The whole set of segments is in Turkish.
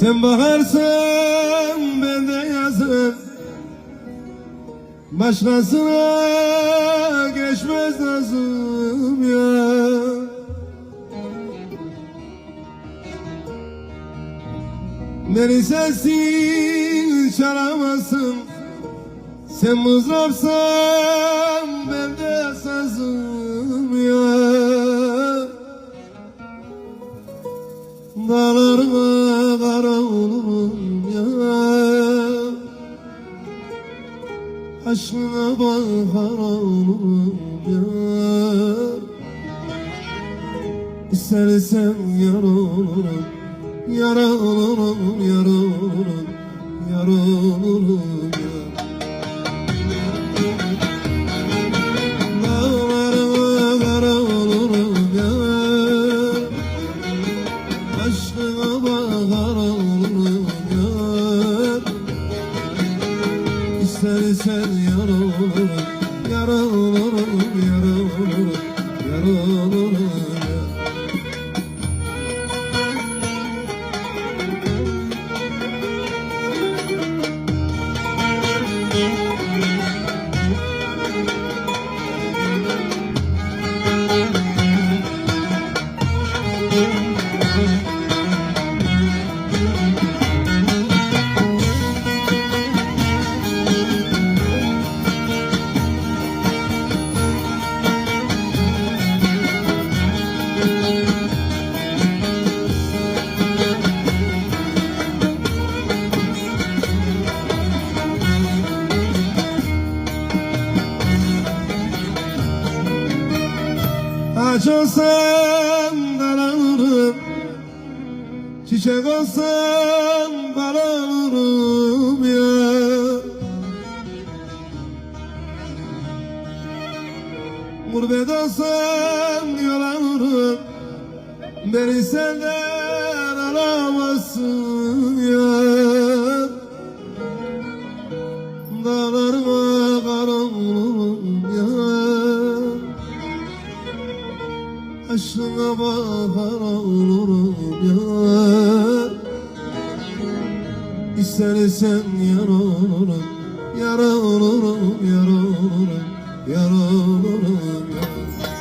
Sen baharsan ben de yazım Başkasına geçmez nazım ya. Beni sensiz çalamazsın Sen mızrapsan ben de sazım ya. Dağlarıma olurum ya. Aşkına bakar olurum ya. İstersen yar olurum Yar olurum, yar olurum İstersen yar olurum Yar olurum, yar olurum Olsam dalanırım Çiçek olsam balanırım ya. Gurbet olsam yalanırım. Beni senden alamazsın Aşkına bakar olurum ya. İstersen yar olurum Yar olurum, yar olurum Yar olurum ya. Dağlarıma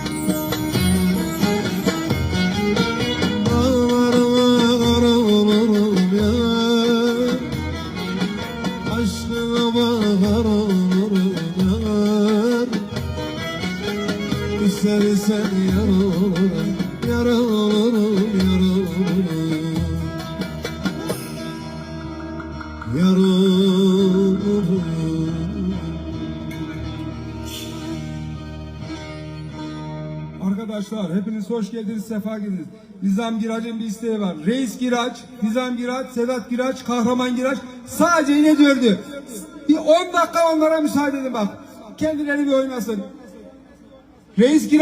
İstersen yar olurum, yar olurum, Arkadaşlar hepiniz hoş geldiniz, sefa geldiniz. Nizam Giraç'ın bir isteği var. Reis Giraç, Nizam Giraç, Sedat Giraç, Kahraman Giraç sadece yine dördü. Bir 10 dakika onlara müsaade edin bak. Kendileri bir oynasın. Reis Giraç.